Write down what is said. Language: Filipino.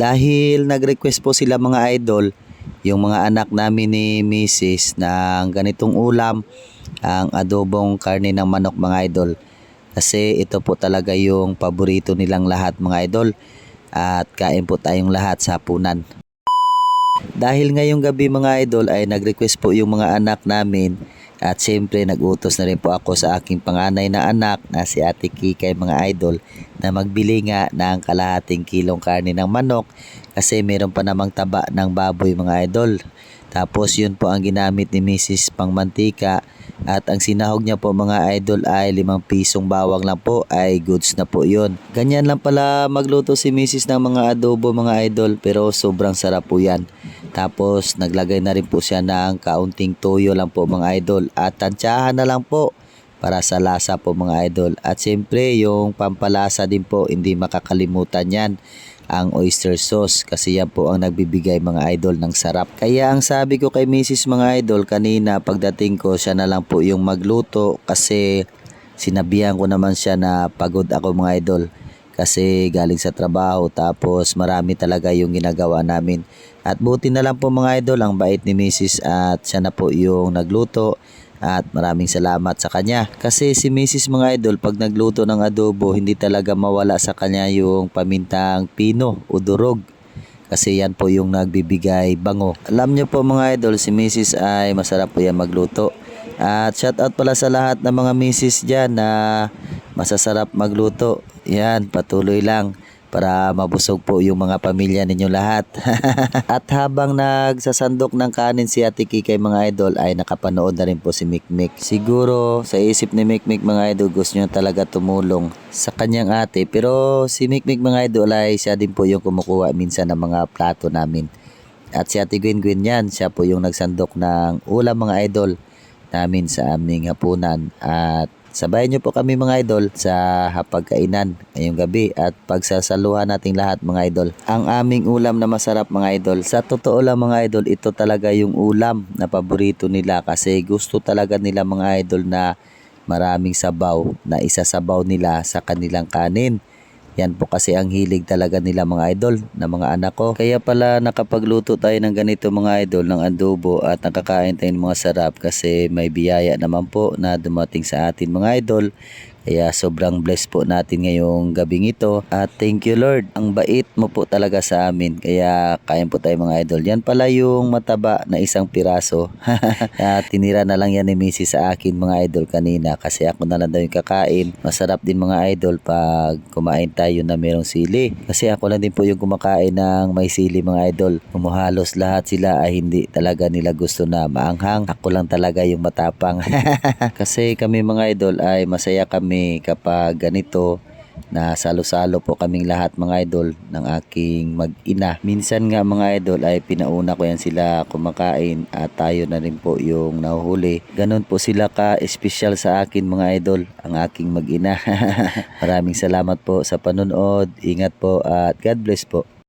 Dahil nag-request po sila mga idol, yung mga anak namin ni Mrs. ng ganitong ulam, ang adobong karne ng manok mga idol. Kasi ito po talaga yung paborito nilang lahat mga idol. At kain po tayong lahat sa punan. Dahil ngayong gabi mga idol ay nag-request po yung mga anak namin at siyempre nag-utos na rin po ako sa aking panganay na anak na si Ate Kikay mga idol na magbili nga ng kalahating kilong karne ng manok kasi meron pa namang taba ng baboy mga idol. Tapos yun po ang ginamit ni Mrs. Pangmantika at ang sinahog niya po mga idol ay 5 pisong bawang lang po ay goods na po yun. Ganyan lang pala magluto si Mrs. ng mga adobo mga idol pero sobrang sarap po yan. Tapos naglagay na rin po siya ng kaunting toyo lang po mga idol at tansyahan na lang po para sa lasa po mga idol. At siyempre yung pampalasa din po hindi makakalimutan yan ang oyster sauce kasi yan po ang nagbibigay mga idol ng sarap. Kaya ang sabi ko kay Mrs. mga idol kanina pagdating ko siya na lang po yung magluto kasi sinabihan ko naman siya na pagod ako mga idol kasi galing sa trabaho tapos marami talaga yung ginagawa namin. At buti na lang po mga idol ang bait ni Mrs. at siya na po yung nagluto at maraming salamat sa kanya. Kasi si Mrs. mga idol pag nagluto ng adobo hindi talaga mawala sa kanya yung pamintang pino o durog. Kasi yan po yung nagbibigay bango. Alam niyo po mga idol si Mrs. ay masarap po yan magluto. At shout out pala sa lahat ng mga Mrs. dyan na masasarap magluto. Yan, patuloy lang para mabusog po yung mga pamilya ninyo lahat. At habang nagsasandok ng kanin si Ate Kikay mga idol ay nakapanood na rin po si Mikmik. Siguro sa isip ni Mikmik mga idol gusto niya talaga tumulong sa kanyang ate pero si Mikmik mga idol ay siya din po yung kumukuha minsan ng mga plato namin. At si Ate Gwen Gwen yan, siya po yung nagsandok ng ulam mga idol namin sa aming hapunan at Sabayan niyo po kami mga idol sa hapagkainan ngayong gabi at pagsasaluhan nating lahat mga idol. Ang aming ulam na masarap mga idol. Sa totoo lang mga idol, ito talaga yung ulam na paborito nila kasi gusto talaga nila mga idol na maraming sabaw na isasabaw nila sa kanilang kanin. Yan po kasi ang hilig talaga nila mga idol na mga anak ko. Kaya pala nakapagluto tayo ng ganito mga idol ng adobo at nakakain tayo ng mga sarap kasi may biyaya naman po na dumating sa atin mga idol. Kaya sobrang blessed po natin ngayong gabing ito. At thank you Lord. Ang bait mo po talaga sa amin. Kaya kain po tayo mga idol. Yan pala yung mataba na isang piraso. At tinira na lang yan ni Missy sa akin mga idol kanina. Kasi ako na lang daw yung kakain. Masarap din mga idol pag kumain tayo na merong sili. Kasi ako lang din po yung kumakain ng may sili mga idol. Umuhalos lahat sila ay hindi talaga nila gusto na maanghang. Ako lang talaga yung matapang. Kasi kami mga idol ay masaya kami kapag ganito na salo-salo po kaming lahat mga idol ng aking mag-ina. Minsan nga mga idol ay pinauna ko yan sila kumakain at tayo na rin po yung nahuhuli. Ganon po sila ka-espesyal sa akin mga idol, ang aking mag-ina. Maraming salamat po sa panonood. Ingat po at God bless po.